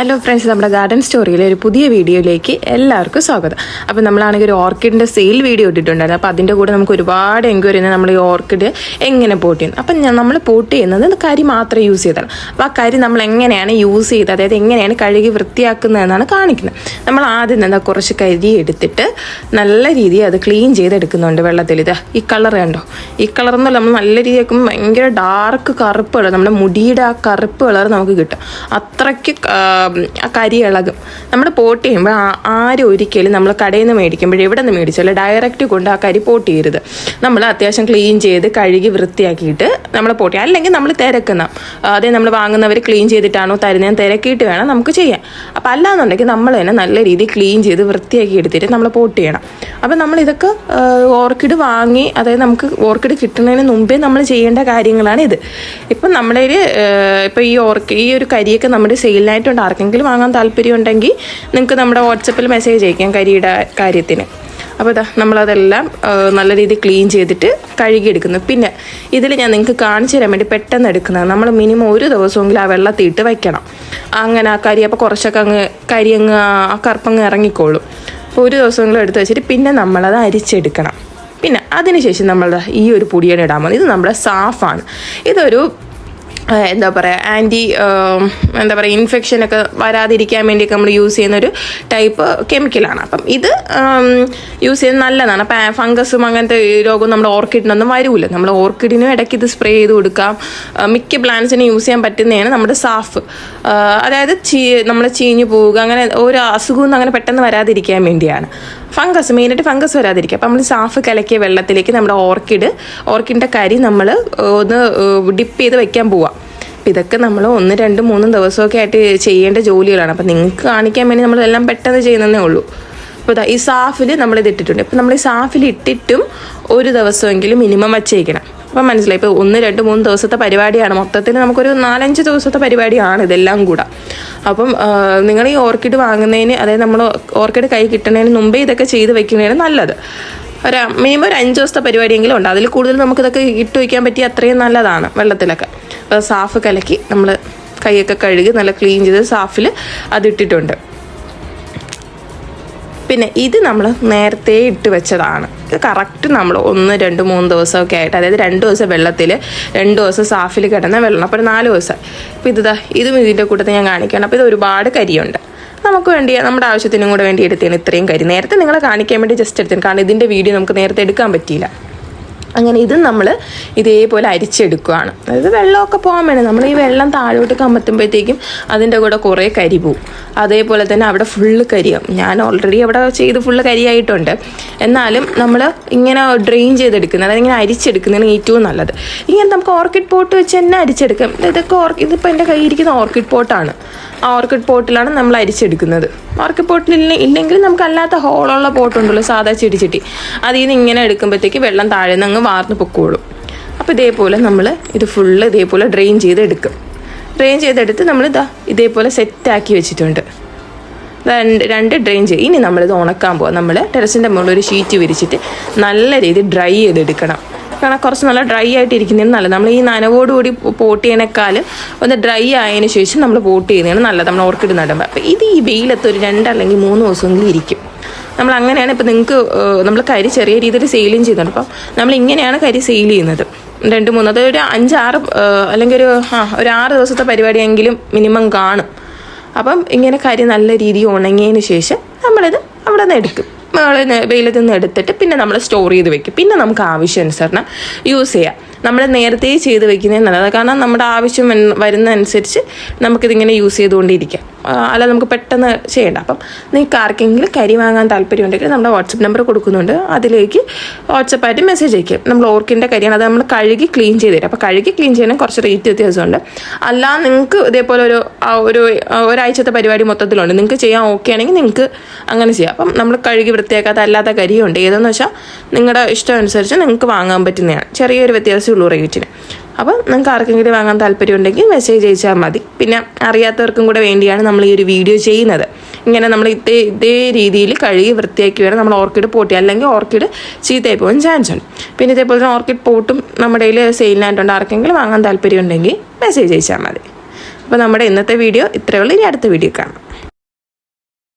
Hello friends നമ്മുടെ garden സ്റ്റോറിയിലെ ഒരു പുതിയ വീഡിയോയിലേക്ക് എല്ലാവർക്കും സ്വാഗതം. അപ്പോൾ നമ്മളാണെങ്കിൽ ഒരു ഓർക്കിഡിന്റെ സെയിൽ വീഡിയോ ഇട്ടിട്ടുണ്ടായിരുന്നു. അപ്പോൾ അതിന്റെ കൂടെ നമുക്ക് ഒരുപാട് എൻക്വയറി നമ്മൾ ഈ ഓർക്കിഡ് എങ്ങനെ പോട്ട് ചെയ്യുന്നത് അപ്പം നമ്മൾ പോട്ട് ചെയ്യുന്നത് കരി മാത്രം യൂസ് ചെയ്താണ്. അപ്പോൾ ആ കരി നമ്മൾ എങ്ങനെയാണ് യൂസ് ചെയ്ത് അതായത് എങ്ങനെയാണ് കഴുകി വൃത്തിയാക്കുന്നതെന്നാണ് കാണിക്കുന്നത്. നമ്മൾ ആദ്യം എന്താ കുറച്ച് കരി എടുത്തിട്ട് നല്ല രീതിയിൽ അത് ക്ലീൻ ചെയ്തെടുക്കുന്നുണ്ട് വെള്ളത്തിൽ. ഇത് ഈ കളർ കണ്ടോ? ഈ കളർ നമ്മൾ നല്ല രീതിയിൽ വെക്കുമ്പോൾ ഭയങ്കര ഡാർക്ക് കറുപ്പ് കളർ നമ്മുടെ മുടിയുടെ ആ കറുപ്പ് കളർ നമുക്ക് കിട്ടും. അത്രയ്ക്ക് ആ കരി നമ്മൾ പോട്ട് ചെയ്യുമ്പോൾ ആരും ഒരിക്കലും നമ്മൾ കടയിൽ നിന്ന് മേടിക്കുമ്പോൾ എവിടെ നിന്ന് മേടിച്ചാലും ഡയറക്റ്റ് കൊണ്ട് ആ കരി പോട്ട് ചെയ്യരുത്. നമ്മൾ അത്യാവശ്യം ക്ലീൻ ചെയ്ത് കഴുകി വൃത്തിയാക്കിയിട്ട് നമ്മൾ പോട്ട് ചെയ്യാം. അല്ലെങ്കിൽ നമ്മൾ തിരക്കുന്ന അതേ നമ്മൾ വാങ്ങുന്നവർ ക്ലീൻ ചെയ്തിട്ടാണോ തരുന്നതെന്ന് തിരക്കിയിട്ട് വേണം നമുക്ക് ചെയ്യാം. അപ്പോൾ അല്ലാന്നുണ്ടെങ്കിൽ നമ്മൾ തന്നെ നല്ല രീതിയിൽ ക്ലീൻ ചെയ്ത് വൃത്തിയാക്കി എടുത്തിട്ട് നമ്മൾ പോട്ട് ചെയ്യണം. അപ്പോൾ നമ്മൾ ഇതൊക്കെ ഓർക്കിഡ് വാങ്ങി അതായത് നമുക്ക് ഓർക്കിഡ് കിട്ടുന്നതിന് മുമ്പേ നമ്മൾ ചെയ്യേണ്ട കാര്യങ്ങളാണ് ഇത്. ഇപ്പം നമ്മുടെ ഇപ്പോൾ ഈ ഓർക്ക് ഈ ഒരു കരിയൊക്കെ നമ്മുടെ സെയിലിനായിട്ടുണ്ട് ആർക്കെങ്കിലും വാങ്ങാൻ താല്പര്യം ഉണ്ടെങ്കിൽ നിങ്ങൾക്ക് നമ്മുടെ വാട്സപ്പിൽ മെസ്സേജ് അയക്കാം കരിയുടെ കാര്യത്തിന്. അപ്പോൾ ഇതാ നമ്മളതെല്ലാം നല്ല രീതിയിൽ ക്ലീൻ ചെയ്തിട്ട് കഴുകിയെടുക്കുന്നു. പിന്നെ ഇതിൽ ഞാൻ നിങ്ങൾക്ക് കാണിച്ചു തരാൻ വേണ്ടി പെട്ടെന്ന് എടുക്കുന്നത് നമ്മൾ മിനിമം ഒരു ദിവസമെങ്കിലും ആ വെള്ളത്തിൽ ഇട്ട് വയ്ക്കണം അങ്ങനെ ആ കരി അപ്പോൾ കുറച്ചൊക്കെ അങ്ങ് കരി അങ്ങ് ആ കറുപ്പങ്ങ് ഇറങ്ങിക്കോളും. അപ്പോൾ ഒരു ദിവസമെങ്കിലും എടുത്ത് വെച്ചിട്ട് പിന്നെ നമ്മളത് അരിച്ചെടുക്കണം. പിന്നെ അതിനുശേഷം നമ്മൾ ഈ ഒരു പൊടിയാണ് ഇടാൻ പോകുന്നത്. ഇത് നമ്മുടെ സാഫാണ്. ഇതൊരു എന്താ പറയുക ആന്റി എന്താ പറയുക ഇൻഫെക്ഷനൊക്കെ വരാതിരിക്കാൻ വേണ്ടിയൊക്കെ നമ്മൾ യൂസ് ചെയ്യുന്ന ഒരു ടൈപ്പ് കെമിക്കലാണ് അപ്പം ഇത് യൂസ് ചെയ്യുന്നത് നല്ലതാണ്. അപ്പം ഫംഗസും അങ്ങനത്തെ രോഗം നമ്മുടെ ഓർക്കിഡിനൊന്നും വരൂല. നമ്മൾ ഓർക്കിഡിനും ഇടയ്ക്ക് ഇത് സ്പ്രേ ചെയ്ത് കൊടുക്കാം. മിക്ക പ്ലാന്റ്സിനും യൂസ് ചെയ്യാൻ പറ്റുന്നതാണ് നമ്മുടെ സാഫ്. അതായത് ചീ നമ്മൾ ചീഞ്ഞു പോവുക അങ്ങനെ ഒരു അസുഖമൊന്നും അങ്ങനെ പെട്ടെന്ന് വരാതിരിക്കാൻ വേണ്ടിയാണ്. ഫംഗസ് മെയിനായിട്ട് ഫംഗസ് വരാതിരിക്കുക. അപ്പം നമ്മൾ സാഫ് കലക്കിയ വെള്ളത്തിലേക്ക് നമ്മുടെ ഓർക്കിഡ് ഓർക്കിഡിന്റെ കരി നമ്മൾ ഒന്ന് ഡിപ്പ് ചെയ്ത് വെക്കാൻ പോവാം. അപ്പം ഇതൊക്കെ നമ്മൾ ഒന്ന് രണ്ട് മൂന്നും ദിവസമൊക്കെ ആയിട്ട് ചെയ്യേണ്ട ജോലികളാണ്. അപ്പം നിങ്ങൾക്ക് കാണിക്കാൻ വേണ്ടി നമ്മളെല്ലാം പെട്ടെന്ന് ചെയ്യുന്നതേ ഉള്ളൂ. അപ്പോൾ ഈ സാഫിൽ നമ്മൾ ഇത് ഇട്ടിട്ടുണ്ട്. ഇപ്പം നമ്മൾ ഈ സാഫിൽ ഇട്ടിട്ടും ഒരു ദിവസമെങ്കിലും മിനിമം വച്ചേക്കണം. അപ്പം മനസ്സിലായി. ഇപ്പോൾ ഒന്ന് രണ്ട് മൂന്ന് ദിവസത്തെ പരിപാടിയാണ്. മൊത്തത്തിൽ നമുക്കൊരു നാലഞ്ച് ദിവസത്തെ പരിപാടിയാണ് ഇതെല്ലാം കൂടെ. അപ്പം നിങ്ങൾ ഈ ഓർക്കിഡ് വാങ്ങുന്നതിന് അതായത് നമ്മൾ ഓർക്കിഡ് കൈ കിട്ടുന്നതിന് മുമ്പേ ഇതൊക്കെ ചെയ്ത് വെക്കുന്നതാണ് നല്ലത്. ഒരു മിനിമം ഒരു അഞ്ച് ദിവസത്തെ പരിപാടിയെങ്കിലും ഉണ്ട്. അതിൽ കൂടുതൽ നമുക്കിതൊക്കെ ഇട്ട് വയ്ക്കാൻ പറ്റിയ അത്രയും നല്ലതാണ് വെള്ളത്തിലൊക്കെ. അപ്പോൾ സാഫ് കലക്കി നമ്മൾ കൈയൊക്കെ കഴുകി നല്ല ക്ലീൻ ചെയ്ത് സാഫിൽ അതിട്ടിട്ടുണ്ട്. പിന്നെ ഇത് നമ്മൾ നേരത്തെ ഇട്ട് വെച്ചതാണ്. ഇത് കറക്റ്റ് നമ്മൾ ഒന്ന് രണ്ട് മൂന്ന് ദിവസമൊക്കെ ആയിട്ട് അതായത് രണ്ട് ദിവസം വെള്ളത്തിൽ രണ്ട് ദിവസം സാഫിൽ കിടന്ന വെള്ളം. അപ്പോൾ നാല് ദിവസം. അപ്പോൾ ഇതാ ഇതും ഇതിന്റെ കൂട്ടത്തിൽ ഞാൻ കാണിക്കുകയാണ് അപ്പോൾ ഇത് ഒരുപാട് കരിയുണ്ട്. നമുക്ക് വേണ്ടി നമ്മുടെ ആവശ്യത്തിനും കൂടെ വേണ്ടി എടുത്തതാണ് ഇത്രയും കരി. നേരത്തെ നിങ്ങളെ കാണിക്കാൻ വേണ്ടി ജസ്റ്റ് എടുത്തേന് കാരണം ഇതിന്റെ വീഡിയോ നമുക്ക് നേരത്തെ എടുക്കാൻ പറ്റിയില്ല. അങ്ങനെ ഇതും നമ്മൾ ഇതേപോലെ അരിച്ചെടുക്കുകയാണ് അതായത് വെള്ളമൊക്കെ പോകാൻ വേണം. നമ്മൾ ഈ വെള്ളം താഴോട്ട് കമ്പത്തുമ്പോഴത്തേക്കും അതിന്റെ കൂടെ കുറേ കരി പോവും. അതേപോലെ തന്നെ അവിടെ ഫുള്ള് കരിയാവും ഞാൻ ഓൾറെഡി അവിടെ ചെയ്ത് ഫുള്ള് കരിയായിട്ടുണ്ട്. എന്നാലും നമ്മൾ ഇങ്ങനെ ഡ്രെയിൻ ചെയ്തെടുക്കുന്നത് അതായത് ഇങ്ങനെ അരിച്ചെടുക്കുന്നതാണ് ഏറ്റവും നല്ലത്. ഇങ്ങനെ നമുക്ക് ഓർക്കിഡ് പോട്ട് വെച്ച് തന്നെ അരിച്ചെടുക്കാം. ഇതൊക്കെ ഓർക്കിഡ് ഇതിപ്പോൾ എന്റെ കയ്യിൽ ഇരിക്കുന്ന ഓർക്കിഡ് പോട്ടാണ്. ഓർക്കിഡ് പോട്ടിലാണ് നമ്മൾ അരിച്ചെടുക്കുന്നത്. ഓർക്കിഡ് പോട്ടിൽ ഇല്ല ഇല്ലെങ്കിൽ നമുക്ക് അല്ലാത്ത ഹോളുള്ള പോട്ടുണ്ടല്ലോ സാധാ ചെടിച്ചട്ടി അതിൽ നിന്ന് ഇങ്ങനെ എടുക്കുമ്പോഴത്തേക്ക് വെള്ളം താഴെ നിന്ന് അങ്ങ് വാർന്ന് പൊക്കോളും. അപ്പോൾ ഇതേപോലെ നമ്മൾ ഇത് ഫുള്ള് ഇതേപോലെ ഡ്രെയിൻ ചെയ്തെടുക്കും. ഡ്രെയിൻ ചെയ്തെടുത്ത് നമ്മൾ ഇതാ ഇതേപോലെ സെറ്റാക്കി വെച്ചിട്ടുണ്ട്. രണ്ട് രണ്ട് ഡ്രെയിൻ ചെയ്യും ഇനി നമ്മളിത് ഉണക്കാൻ പോകാം നമ്മൾ ടെറസിന്റെ മുകളിൽ ഒരു ഷീറ്റ് വിരിച്ചിട്ട് നല്ല രീതിയിൽ ഡ്രൈ ചെയ്തെടുക്കണം. കാരണം കുറച്ച് നല്ല ഡ്രൈ ആയിട്ട് ഇരിക്കുന്നതാണ് നല്ലത്. നമ്മൾ ഈ നനവോടുകൂടി പോട്ട് ചെയ്യണേക്കാൾ ഒന്ന് ഡ്രൈ ആയതിനു ശേഷം നമ്മൾ പോട്ട് ചെയ്യുന്നതാണ് നല്ലത്. നമ്മൾ ഓർക്കിഡ് നടുമ്പോൾ അപ്പോൾ ഇത് ഈ വെയിലത്ത് ഒരു രണ്ട് അല്ലെങ്കിൽ മൂന്ന് ദിവസമെങ്കിലും ഇരിക്കും. നമ്മൾ അങ്ങനെയാണ് ഇപ്പോൾ നിങ്ങൾക്ക് നമ്മൾ കരി ചെറിയ രീതിയിൽ സെയിലും ചെയ്യുന്നുണ്ട്. അപ്പം നമ്മൾ ഇങ്ങനെയാണ് കരി സെയിൽ ചെയ്യുന്നത്. രണ്ട് മൂന്ന് അത് ഒരു അഞ്ചാറ് അല്ലെങ്കിൽ ഒരു ആ ഒരു ആറ് ദിവസത്തെ പരിപാടിയെങ്കിലും മിനിമം കാണും. അപ്പം ഇങ്ങനെ കരി നല്ല രീതിയിൽ ഉണങ്ങിയതിന് ശേഷം നമ്മളിത് അവിടെ നിന്ന് എടുക്കും. മുകളിൽ വെയിലത്ത് നിന്ന് എടുത്തിട്ട് പിന്നെ നമ്മൾ സ്റ്റോർ ചെയ്ത് വെക്കും. പിന്നെ നമുക്ക് ആവശ്യാനുസരണം യൂസ് ചെയ്യാം. നമ്മൾ നേരത്തെ ചെയ്ത് വെക്കുന്നത് നല്ലതാണ് കാരണം നമ്മുടെ ആവശ്യം വരുന്നതനുസരിച്ച് നമുക്കിതിങ്ങനെ യൂസ് ചെയ്തുകൊണ്ടിരിക്കാം. അല്ല നമുക്ക് പെട്ടെന്ന് ചെയ്യേണ്ട. അപ്പം നിങ്ങൾക്ക് ആർക്കെങ്കിലും കരി വാങ്ങാൻ താല്പര്യം ഉണ്ടെങ്കിൽ നമ്മുടെ വാട്സപ്പ് നമ്പർ കൊടുക്കുന്നുണ്ട്. അതിലേക്ക് വാട്സപ്പായിട്ട് മെസ്സേജ് അയക്കും നമ്മൾ ഓർക്കിന്റെ കരിയാണ്. അത് നമ്മൾ കഴുകി ക്ലീൻ ചെയ്ത് തരും. അപ്പോൾ കഴുകി ക്ലീൻ ചെയ്യാൻ കുറച്ച് റേറ്റ് വ്യത്യാസമുണ്ട്. അല്ല നിങ്ങൾക്ക് ഇതേപോലെ ഒരു ഒരു ഒരാഴ്ചത്തെ പരിപാടി മൊത്തത്തിലുണ്ട്. നിങ്ങൾക്ക് ചെയ്യാൻ ഓക്കെ ആണെങ്കിൽ നിങ്ങൾക്ക് അങ്ങനെ ചെയ്യാം. അപ്പം നമ്മൾ കഴുകി വൃത്തിയാക്കാത്ത അല്ലാത്ത കരിയുണ്ട്. ഏതെന്ന് വെച്ചാൽ നിങ്ങളുടെ ഇഷ്ടം അനുസരിച്ച് നിങ്ങൾക്ക് വാങ്ങാൻ പറ്റുന്നതാണ്. ചെറിയൊരു വ്യത്യാസമേ ഉള്ളൂ റേറ്റിന് അപ്പം നിങ്ങൾക്ക് ആർക്കെങ്കിലും വാങ്ങാൻ താല്പര്യം ഉണ്ടെങ്കിൽ മെസ്സേജ് അയച്ചാൽ മതി. പിന്നെ അറിയാത്തവർക്കും കൂടെ വേണ്ടിയാണ് നമ്മൾ ഈ ഒരു വീഡിയോ ചെയ്യുന്നത്. ഇങ്ങനെ നമ്മൾ ഇതേ ഇതേ രീതിയിൽ കഴുകി വൃത്തിയാക്കി വേണം നമ്മൾ ഓർക്കിഡ് പോട്ടി അല്ലെങ്കിൽ ഓർക്കിഡ് ചീത്തയായി പോകാൻ ചാൻസ് ഉണ്ട്. പിന്നെ ഇതേപോലെ തന്നെ ഓർക്കിഡ് പോട്ടും നമ്മുടെ കയ്യിൽ സെയിലിനായിട്ടുണ്ട് ആർക്കെങ്കിലും വാങ്ങാൻ താല്പര്യം ഉണ്ടെങ്കിൽ മെസ്സേജ് അയച്ചാൽ മതി. അപ്പോൾ നമ്മുടെ ഇന്നത്തെ വീഡിയോ ഇത്രയേ ഉള്ളൂ. ഇനി അടുത്ത വീഡിയോ കാണാം.